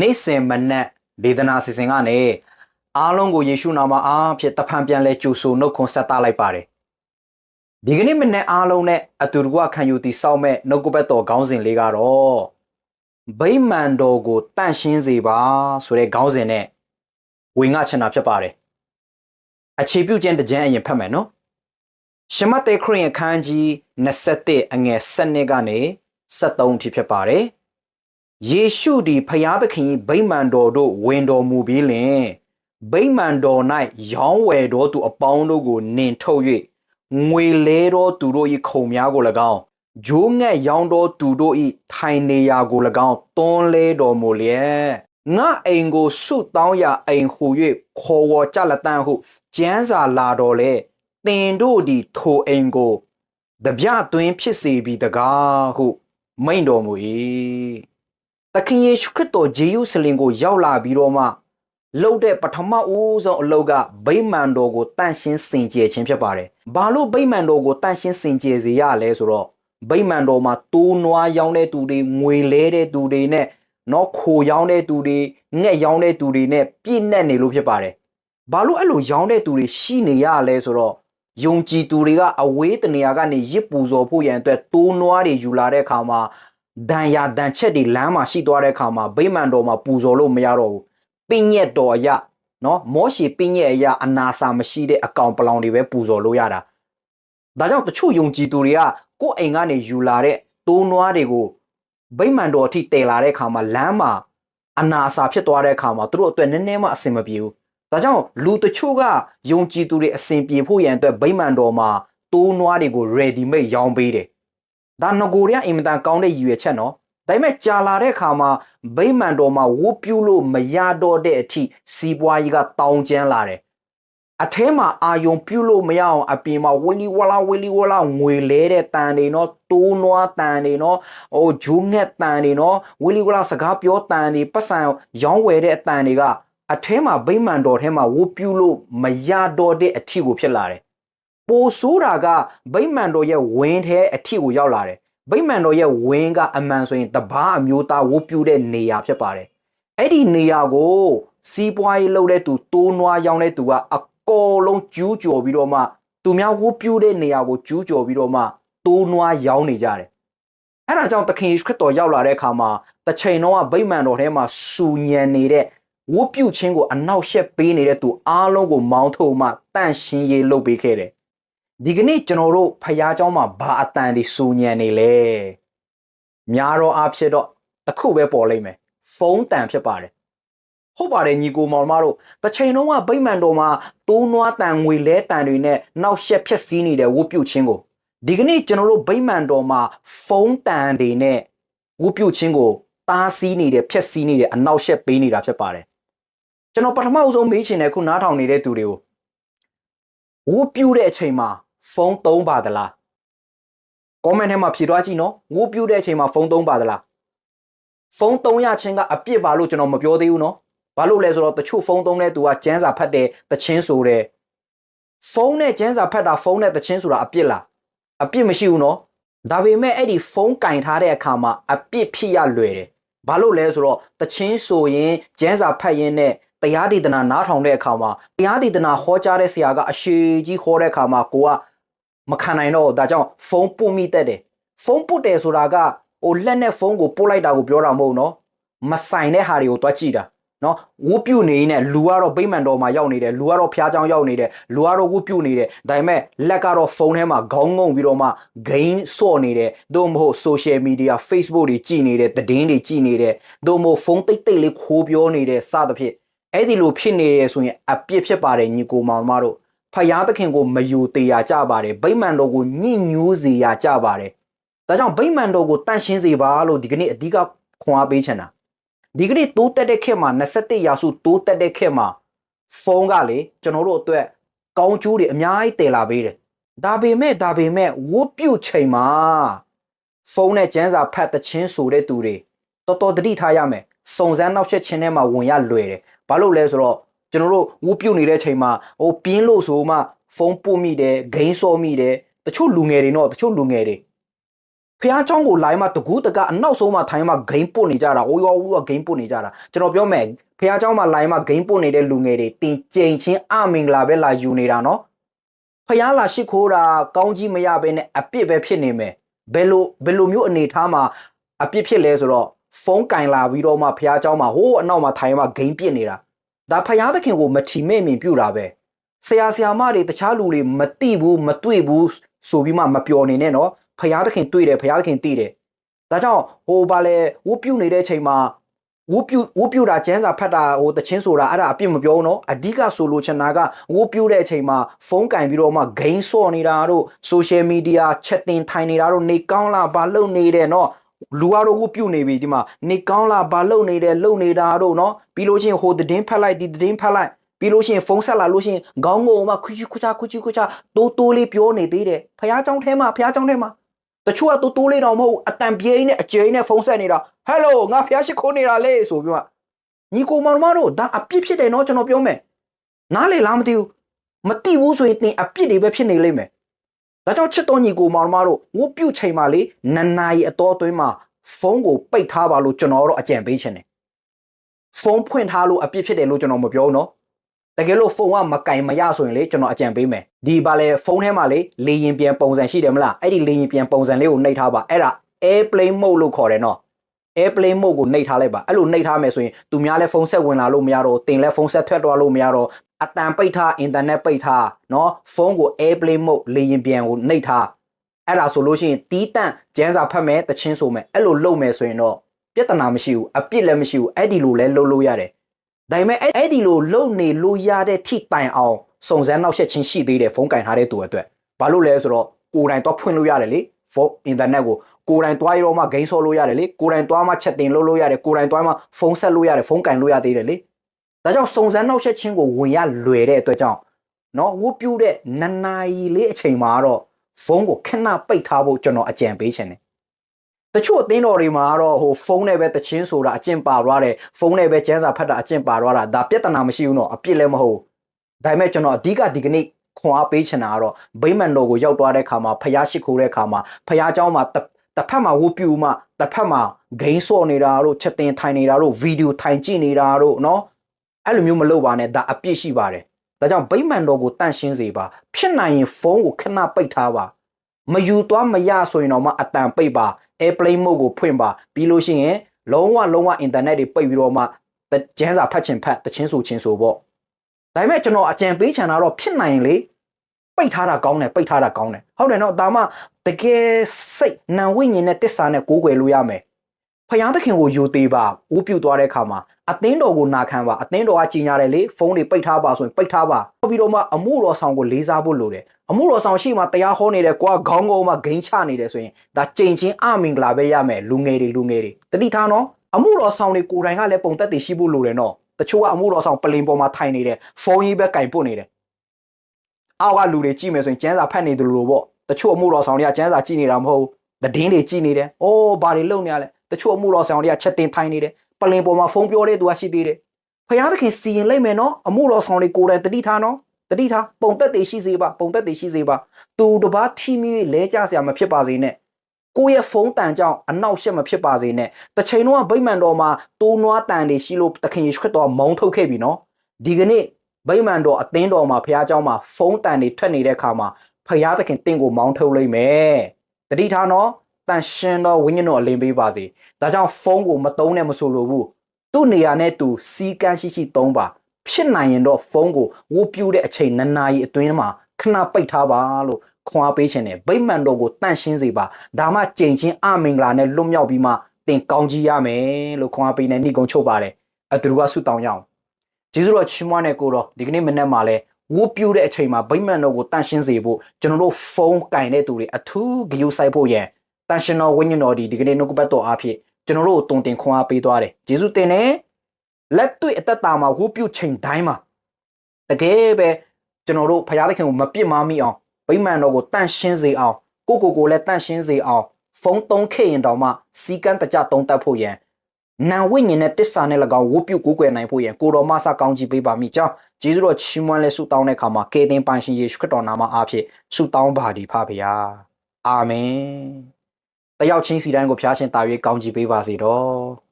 နေ့စဉ်မနက်ဒေသနာစီစဉ်ကနေအားလုံးကိုယေရှုနာမအားဖြင့်တဖန်ပြန်လဲကြိုဆိုနှုတ်ခွန်းဆက်သလိုက်ပါတယ်ဒီကနေ့မနေ့အားလုံးနဲ့အတူတကွခံယူတည်ဆောက်မဲ့နှုတ်ကပတ်တော်ခေါင်းစဉ်လေးကတော့ဗိမာန်တော်ကိုတန့်ရှင်းစေပါဆိုတဲ့ခေါင်းစဉ်နဲ့ဝင်ငါချင်တာဖြစ်ပါတယ်အခြေပြုခြင်းတစ်ကြမ်းအရင်ဖတ်မယ်နော်ရှမတ်တေခရင်အခန်းကြီး21အငယ်7ကနေ73အထိဖြစ်ပါတယ်။ ယေရှုသည်ဖျားသခင်၏ဗိမာန်တော်တို့ဝင်တော်မူပြီးလင်ဗိမာန်တော်၌ရောင်းဝယ်တော်သူအပေါင်းတို့ကိုနင်ထုတ်၍ငွေလဲတော်သူတို့၏ခုံများကို၎င်းဂျိုးငက်ရောင်းတော်သူတို့၏ထိုင်နေရာကို၎င်းတွန်းလဲတော်မူလျက်ငါအိမ်ကိုဆုတောင်းရာအိမ်ဟူ၍ခေါ်ဝေါ်ကြလက်တန်းဟုကျမ်းစာလာတော်လေသင်တို့သည်ထိုအိမ်ကိုတပြသွင်းဖြစ်စေပြီးတကားဟုမိန့်တော်မူ၏ သခင်ယေရှုခရစ်တော်ဂျေရုဆလင်ကိုရောက်လာပြီးတော့မှလှုပ်တဲ့ပထမဦးဆုံးအလုပ်ကဗိမာန်တော်ကိုတန့်ရှင်းစင်ကြယ်ခြင်းဖြစ်ပါတယ်။ဘာလို့ဗိမာန်တော်ကိုတန့်ရှင်းစင်ကြယ်စေရလဲဆိုတော့ဗိမာန်တော်မှာတိုးနွားရောင်းတဲ့သူတွေငွေလဲတဲ့သူတွေနဲ့နော်ခိုရောင်းတဲ့သူတွေငှက်ရောင်းတဲ့သူတွေနဲ့ပြည့်နှက်နေလို့ဖြစ်ပါတယ်။ဘာလို့အဲ့လိုရောင်းတဲ့သူတွေရှိနေရလဲဆိုတော့ယုံကြည်သူတွေကအဝေးတနေရာကနေရစ်ပူဇော်ဖို့ရန်အတွက်တိုးနွားတွေယူလာတဲ့အခါမှာ ဒဏ်ရာဒဏ်ချက်တွေလမ်းမှာရှိသွားတဲ့အခါမှာဗိမာန်တော်မှာပူဇော်လို့မရတော့ဘူးပင်းညက်တော်အရနော်မောရှေပင်းညက်အရအနာစာမရှိတဲ့အကောင်ပလောင်တွေပဲပူဇော်လို့ရတာဒါကြောင့်တချို့ယုံကြည်သူတွေကကိုယ့်အိမ်ကနေယူလာတဲ့တိုးနွားတွေကိုဗိမာန်တော်အထိတည်လာတဲ့အခါမှာလမ်းမှာအနာစာဖြစ်သွားတဲ့အခါမှာသူတို့အတွက်နည်းနည်းမှအဆင်မပြေဘူးဒါကြောင့်လူတချို့ကယုံကြည်သူတွေအစဉ်ပြေဖို့ရန်အတွက်ဗိမာန်တော်မှာတိုးနွားတွေကို ready made ရောင်းပေးတယ်။ ဒါငကိုရီးယားအင်မတန်ကောင်းတဲ့ရည်ရွယ်ချက်နော်။ဒါပေမဲ့ကြာလာတဲ့အခါမှာဗိမာန်တော်မှာဝုတ်ပြူလို့မရတော့တဲ့အထိစီးပွားရေးကတောင်းကျမ်းလာတယ်။အထဲမှာအာယုံပြုလို့မရအောင်အပြင်မှာဝီလီဝလာဝီလီဝလာငွေလဲတဲ့တန်တွေနော်တိုးနွားတန်တွေနော်ဟိုဂျူးငက်တန်တွေနော်ဝီလီဝလာစကားပြောတန်တွေပတ်စံရောင်းဝယ်တဲ့အတန်တွေကအထဲမှာဗိမာန်တော်ထဲမှာဝုတ်ပြူလို့မရတော့တဲ့အထီကိုဖြစ်လာတယ်။ ပိုဆိုးတာကဗိမာန်တော်ရဲ့ဝင်းထဲအထီကိုရောက်လာတယ်။ဗိမာန်တော်ရဲ့ဝင်းကအမှန်ဆိုရင်တပားအမျိုးသားဝုတ်ပြူတဲ့နေရာဖြစ်ပါတယ်။အဲ့ဒီနေရာကိုစီးပွားရေးလုပ်တဲ့သူတိုးနွားရောင်းတဲ့သူကအကောလုံးကျူးကျော်ပြီးတော့မှသူများဝုတ်ပြူတဲ့နေရာကိုကျူးကျော်ပြီးတော့မှတိုးနွားရောင်းနေကြတယ်။အဲ့ဒါကြောင့်သခင်ယေရှုခရစ်တော်ရောက်လာတဲ့အခါမှာတစ်ချိန်တော့ဗိမာန်တော်ထဲမှာစူညံနေတဲ့ဝတ်ပြုတ်ခြင်းကိုအနောက်ရှက်ပေးနေတဲ့သူအားလုံးကိုမောင်းထုတ်မှတန့်ရှင်းရေးလုပ်ပေးခဲ့တယ်။ ဒီကနေ့ကျွန်တော်တို့ဖခင်เจ้าမှာဘာအတန်တွေစူညံနေလဲ။များတော့အဖြစ်တော့တစ်ခုပဲပေါ်လိမ့်မယ်။ဖုန်းတန်ဖြစ်ပါတယ်။ဟုတ်ပါတယ်ညီကိုမောင်မတို့တစ်ချိန်လုံးကဗိမာန်တော်မှာတိုးနွားတန်ငွေလဲတန်တွေနဲ့နောက်ရှက်ဖြစ်စည်းနေတဲ့ဝတ်ပြုတ်ခြင်းကိုဒီကနေ့ကျွန်တော်တို့ဗိမာန်တော်မှာဖုန်းတန်တွေနဲ့ဝတ်ပြုတ်ခြင်းကိုတားဆီးနေတဲ့ဖြက်စီးနေတဲ့အနောက်ရှက်ပေးနေတာဖြစ်ပါတယ်ကျွန်တော်ပထမအဆုံးမေးချင်တဲ့ခုနားထောင်နေတဲ့သူတွေကိုဝူပြူတဲ့အချိန်မှာ ဖုန်းသုံးပါသလား comment ထဲမှာဖြေသွားကြည့်နော်ဝူပြူတဲ့အချိန်မှာဖုန်းသုံးပါသလားဖုန်းသုံးရခြင်းကအပြစ်ပါလို့ကျွန်တော်မပြောသေးဘူးနော်ဘာလို့လဲဆိုတော့တချို့ဖုန်းသုံးတဲ့သူကကျန်းစာဖတ်တယ်တချင်းဆိုတယ်ဖုန်းနဲ့ကျန်းစာဖတ်တာဖုန်းနဲ့တချင်းဆိုတာအပြစ်လားအပြစ်မရှိဘူးနော်ဒါပေမဲ့အဲ့ဒီဖုန်းကင်ထားတဲ့အခါမှာအပြစ်ဖြစ်ရလွယ်တယ်ဘာလို့လဲဆိုတော့တချင်းဆိုရင်ကျန်းစာဖတ်ရင်းနဲ့တရားဒေသနာနားထောင်တဲ့အခါမှာတရားဒေသနာဟောကြားတဲ့ဆရာကအရှိကြီးဟောတဲ့အခါမှာကိုက မခံနိုင်တော့ဒါကြောင့်ဖုန်းပုတ်မိတတ်တယ်ဖုန်းပုတ်တယ်ဆိုတာကဟိုလက်နဲ့ဖုန်းကိုပုတ်လိုက်တာကိုပြောတာမဟုတ်နော်မဆိုင်တဲ့ဟာတွေကိုတွားကြည့်တာနော်ဝုပြုတ်နေနေလူကတော့ဗိမာန်တော်မှာရောက်နေတယ်လူကတော့ဖျားချောင်းရောက်နေတယ်လူကတော့ဝုပြုတ်နေတယ်ဒါပေမဲ့လက်ကတော့ဖုန်းထဲမှာခေါင်းငုံပြီးတော့မှဂိမ်းဆော့နေတယ်တို့မဟုတ် social media Facebook တွေကြည့်နေတယ်သတင်းတွေကြည့်နေတယ်တို့မဟုတ်ဖုန်းတိတ်တိတ်လေးခိုးပြောနေတယ်စသဖြင့်အဲ့ဒီလိုဖြစ်နေရဆိုရင်အပြစ်ဖြစ်ပါတယ်ညီကိုမောင်မတို့ ဖယားသခင်ကိုမယူသေးရကြပါတယ်ဗိမာန်တော်ကိုညှဉ်းညူးစေရကြပါတယ်ဒါကြောင့်ဗိမာန်တော်ကိုတန့်ရှင်းစေပါလို့ဒီကနေ့အဓိကခွန်အားပေးချင်တာဒီကနေ့တိုးတက်တဲ့ခေတ်မှာ21ရာစုတိုးတက်တဲ့ခေတ်မှာဖုန်းကလေကျွန်တော်တို့အတွက်ကောင်းကျိုးတွေအများကြီးတည်လာပေးတယ်ဒါပေမဲ့ဒါပေမဲ့ဝုတ်ပြုတ်ချိန်မှာဖုန်းနဲ့ကျန်းစာဖတ်တဲ့ချင်းဆိုတဲ့သူတွေတော်တော်တတိထားရမယ်စုံစမ်းနောက်ဆက်ခြင်းထဲမှာဝင်ရလွယ်တယ်ဘာလို့လဲဆိုတော့ ကျွန်တော်တို့ဝုတ်ပြုတ်နေတဲ့ချိန်မှာဟိုပြင်းလို့ဆိုမှဖုန်းပို့မိတယ်ဂိမ်းစောမိတယ်တချို့လူငယ်တွေတော့တချို့လူငယ်တွေ Facebook ဖះเจ้าကိုလိုင်းမှာတကူးတကအနောက်ဆုံးမှာထိုင်းမှာဂိမ်းပုတ်နေကြတာအိုးရောဦးကဂိမ်းပုတ်နေကြတာကျွန်တော်ပြောမယ်ဖះเจ้าမှာလိုင်းမှာဂိမ်းပုတ်နေတဲ့လူငယ်တွေတင်ကြိမ်ချင်းအမင်္ဂလာပဲလာယူနေတာနော်ဖះလာရှိခိုးတာကောင်းကြီးမရဘဲနဲ့အပြစ်ပဲဖြစ်နေမယ်ဘယ်လိုဘယ်လိုမျိုးအနေထားမှာအပြစ်ဖြစ်လဲဆိုတော့ဖုန်းကင်လာပြီးတော့မှဖះเจ้าမှာဟိုးအနောက်မှာထိုင်းမှာဂိမ်းပစ်နေတာ ဒါဖះသခင်ကိုမထီမဲ့မြင်ပြူတာပဲဆရာဆရာမတွေတခြားလူတွေမတိဘူးမတွေ့ဘူးဆိုပြီးမှမပြောနေနဲ့နော်ဖះသခင်တွေ့တယ်ဖះသခင်သိတယ်ဒါကြောင့်ဟိုဘာလဲဝုပြူနေတဲ့အချိန်မှာဝုပြူဝုပြူတာကျန်းစာဖတ်တာဟိုတချင်းဆိုတာအဲ့ဒါအပြစ်မပြောဘူးနော်အဓိကဆိုလိုချင်တာကဝုပြူတဲ့အချိန်မှာဖုန်းကင်ပြီးတော့မှဂိမ်းဆော့နေတာတို့ social media chatting ထိုင်နေတာတို့နေကောင်းလားဘာလုပ်နေတယ်နော် လူကတော့ဝုပြူနေပြီဒီမှာနေကောင်းလားဘာလုပ်နေတယ်လုပ်နေတာတို့နော်ပြီးလို့ချင်းဟိုသတင်းဖတ်လိုက်ဒီသတင်းဖတ်လိုက်ပြီးလို့ရှိရင်ဖုန်းဆက်လာလို့ရှိရင်ခေါင်းငုံမှာခွချူခွချာခွချူခွချာတိုးတိုးလေးပြောနေသေးတယ်ဖះเจ้าထဲမှာဖះเจ้าထဲမှာတချို့ကတိုးတိုးလေးတော့မဟုတ်အတန်ပြေးနဲ့အကျိန်းနဲ့ဖုန်းဆက်နေတာဟယ်လိုငါဖះရှိခိုးနေတာလေဆိုပြီးမှညီကိုမောင်မတို့ဒါအပြစ်ဖြစ်တယ်နော်ကျွန်တော်ပြောမယ်နားလေလားမသိဘူးမသိဘူးဆိုရင်တင်အပြစ်တွေပဲဖြစ်နေလိမ့်မယ် ဒါကြောင့်ချစ်တော်ညီကိုမောင်မတို့ဝုတ်ပြုတ်ချိန်မှာလေနန်နာရီအတော်အတွင်းမှာဖုန်းကိုပိတ်ထားပါလို့ကျွန်တော်တော့အကြံပေးချင်တယ်ဖုန်းဖွင့်ထားလို့အပြစ်ဖြစ်တယ်လို့ကျွန်တော်မပြောနော်တကယ်လို့ဖုန်းကမကင်မရဆိုရင်လေကျွန်တော်အကြံပေးမယ်ဒီပါလေဖုန်းထဲမှာလေလေရင်ပြန်ပုံစံရှိတယ်မလားအဲ့ဒီလေရင်ပြန်ပုံစံလေးကိုနှိပ်ထားပါအဲ့ဒါ airplane mode လို့ခေါ်တယ်နော် airplane mode ကိုနှိပ်ထားလိုက်ပါအဲ့လိုနှိပ်ထားမယ်ဆိုရင်သူများလည်းဖုန်းဆက်ဝင်လာလို့မရတော့တင်လည်းဖုန်းဆက်ထွက်သွားလို့မရတော့ အတန်ပိတ်ထားအင်တာနက်ပိတ်ထားနော်ဖုန်းကို airplane mode လေရင်ပြန်ကိုနှိပ်ထားအဲ့ဒါဆိုလို့ရှိရင်တီးတန့်ကျန်းစာဖတ်မယ်တချင်းဆိုမယ်အဲ့လိုလုပ်မယ်ဆိုရင်တော့ပြဿနာမရှိဘူးအပြစ်လည်းမရှိဘူးအဲ့ဒီလိုလဲလုပ်လို့ရတယ်ဒါပေမဲ့အဲ့အဲ့ဒီလိုလုံနေလို့ရတဲ့ထိတိုင်အောင်စုံစမ်းနောက်ဆက်ချင်းရှိသေးတယ်ဖုန်းကင်ထားတဲ့သူအတွက်ဘာလို့လဲဆိုတော့ကိုယ်တိုင်တော့ဖွင့်လို့ရတယ်လေဖုန်းအင်တာနက်ကိုကိုယ်တိုင်တွားရတော့မှဂိမ်းဆော့လို့ရတယ်လေကိုယ်တိုင်တွားမှချက်တင်လုပ်လို့ရတယ်ကိုယ်တိုင်တွားမှဖုန်းဆက်လို့ရတယ်ဖုန်းကင်လို့ရသေးတယ်လေ ဒါကြောင့်စုံစမ်းနောက်ဆက်ချင်းကိုဝင်ရလွယ်တဲ့အတွက်ကြောင့်နော်ဝုတ်ပြူတဲ့နနာရီလေးအချိန်မှာတော့ဖုန်းကိုခဏပိတ်ထားဖို့ကျွန်တော်အကြံပေးချင်တယ်တချို့အသင်းတော်တွေမှာကတော့ဟိုဖုန်းနဲ့ပဲတချင်းဆိုတာအကျင့်ပါသွားတယ်ဖုန်းနဲ့ပဲကျန်းစာဖတ်တာအကျင့်ပါသွားတာဒါပြဿနာမရှိဘူးနော်အပြစ်လည်းမဟုတ်ဒါပေမဲ့ကျွန်တော်အဓိကဒီကနေ့ခွန်အားပေးချင်တာကတော့ဗိမ္မာန်တော်ကိုရောက်သွားတဲ့ခါမှာဖျားရှိခိုးတဲ့ခါမှာဖျားเจ้าမှာတစ်ဖက်မှာဝုပြူမှတစ်ဖက်မှာဂိမ်းဆော့နေတာတို့ချက်တင်ထိုင်နေတာတို့ဗီဒီယိုထိုင်ကြည့်နေတာတို့เนาะ အဲ့လိုမျိုးမလုပ်ပါနဲ့ဒါအပြစ်ရှိပါတယ်ဒါကြောင့်ဗိမ္မာန်တော်ကိုတန့်ရှင်းစေပါဖြစ်နိုင်ရင်ဖုန်းကိုခဏပိတ်ထားပါမယူသွားမရဆိုရင်တော့မှအတန်ပိတ်ပါ airplane mode ကိုဖွင့်ပါပြီးလို့ရှိရင်လုံးဝလုံးဝ internet တွေပိတ်ပြီးတော့မှကျန်းစာဖတ်ချင်ဖတ်တချင်းဆိုချင်းဆိုပေါ့ဒါပေမဲ့ကျွန်တော်အကြံပေးချင်တာတော့ဖြစ်နိုင်လေပိတ်ထားတာကောင်းတယ်ပိတ်ထားတာကောင်းတယ်ဟုတ်တယ်နော်ဒါမှတကယ်စိတ်နံဝိညာဉ်နဲ့တစ္ဆာနဲ့ကိုးကွယ်လို့ရမယ် ဖယားသခင်ကိုယူသေးပါဦးပြုတ်သွားတဲ့အခါမှာအသင်းတော်ကိုနာခံပါအသင်းတော်ကကြီးညာတယ်လေဖုန်းတွေပိတ်ထားပါဆိုရင်ပိတ်ထားပါပြီးတော့မှအမှုတော်ဆောင်ကိုလေးစားဖို့လိုတယ်အမှုတော်ဆောင်ရှိမှတရားဟောနေတယ်ကွာခေါင်းကုန်းမှာဂိမ်းချနေတယ်ဆိုရင်ဒါကြိမ်ချင်းအမင်္ဂလာပဲရမယ်လူငယ်တွေလူငယ်တွေတတိထားနော်အမှုတော်ဆောင်တွေကိုယ်တိုင်ကလည်းပုံသက်တည်ရှိဖို့လိုတယ်နော်တချို့ကအမှုတော်ဆောင်ပလင်ပေါ်မှာထိုင်နေတယ်ဖုန်းကြီးပဲကင်ပုတ်နေတယ်အောက်ကလူတွေကြည့်မယ်ဆိုရင်ကျန်းစာဖတ်နေတယ်လို့ပေါ့တချို့အမှုတော်ဆောင်တွေကကျန်းစာကြည့်နေတာမဟုတ်ဘူးတည်င်းတွေကြည့်နေတယ်အိုးဘာတွေလုပ်နေရလဲ တချို့အမှုတော်ဆောင်တွေကချက်တင်ထိုင်နေတယ်ပလင်ပေါ်မှာဖုန်းပြောတဲ့သူကရှိသေးတယ်ဖယားသခင်စီရင်လိုက်မယ်နော်အမှုတော်ဆောင်တွေကိုယ်တိုင်တတိထားနော်တတိထားပုံသက်တည်ရှိစေပါပုံသက်တည်ရှိစေပါသူတပားထီမီလဲကြစရာမဖြစ်ပါစေနဲ့ကိုယ့်ရဲ့ဖုန်းတန်ကြောင့်အနောက်ရှက်မဖြစ်ပါစေနဲ့တစ်ချိန်လုံးကဗိမ္မာန်တော်မှာတိုးနွားတန်တွေရှိလို့သခင်ယေရှုခရစ်တော်မောင်းထုတ်ခဲ့ပြီနော်ဒီကနေ့ဗိမ္မာန်တော်အသင်းတော်မှာဖခင်เจ้าမှာဖုန်းတန်တွေထွက်နေတဲ့အခါမှာဖခင်သခင်တင့်ကိုမောင်းထုတ်လိုက်မယ်တတိထားနော် တန်ရှင်တော်ဝိညာဉ်တော်အလင်းပေးပါစေဒါကြောင့်ဖုန်းကိုမတုံးနဲ့မဆိုလိုဘူးသူ့နေရာနဲ့သူစီကန်းရှိရှိသုံးပါဖြစ်နိုင်ရင်တော့ဖုန်းကိုဝိုးပြူတဲ့အချိန်နှစ်နာရီအတွင်းမှာခဏပိတ်ထားပါလို့ခွန်အားပေးခြင်းနဲ့ဗိမာန်တော်ကိုတန့်ရှင်းစေပါဒါမှကြိမ်ချင်းအမင်္ဂလာနဲ့လွတ်မြောက်ပြီးမှတင်ကောင်းကြီးရမယ်လို့ခွန်အားပေးနေနှိကုံချုပ်ပါတယ်အတူတူကဆုတောင်းရအောင်ကျေးဇူးတော်ချီးမွမ်းတဲ့ကိုတော့ဒီကနေ့မနေ့မှလည်းဝိုးပြူတဲ့အချိန်မှာဗိမာန်တော်ကိုတန့်ရှင်းစေဖို့ကျွန်တော်တို့ဖုန်းကင်တဲ့သူတွေအထူးဂရုစိုက်ဖို့ရန် တန်ရှင်တော်ဝိညာဉ်တော်ဒီဒီကနေ့နှုတ်ကပတ်တော်အားဖြင့်ကျွန်တော်တို့တုံတင်ခွန်အားပေးသွားတယ်ကျေးဇူးတင်တယ်လက်တွေ့အသက်တာမှာဝုပြုတ်ချိန်တိုင်းမှာတကယ်ပဲကျွန်တော်တို့ဖခင်သခင်ကိုမပြစ်မှားမိအောင်ဗိမာန်တော်ကိုတန့်ရှင်းစေအောင်ကိုကိုကိုလည်းတန့်ရှင်းစေအောင်ဖုန်းသုံးခဲ့ရင်တောင်မှစီကန်းတကြသုံးတတ်ဖို့ရန်နာဝိညာဉ်နဲ့တစ္ဆာနဲ့၎င်းဝုပြုတ်ကိုးကွယ်နိုင်ဖို့ရန်ကိုတော်မဆကောင်းကြီးပေးပါမိကြောင်းဂျေဇုတော်ချီးမွမ်းလဲဆုတောင်းတဲ့အခါမှာကေသင်ပိုင်ရှင်ယေရှုခရစ်တော်နာမအားဖြင့်ဆုတောင်းပါသည်ဖပါဗျာအာမင် တယောက်ချင်းစီတိုင်းကိုဖျားရှင်တာ၍ကောင်းချီးပေးပါစေတော့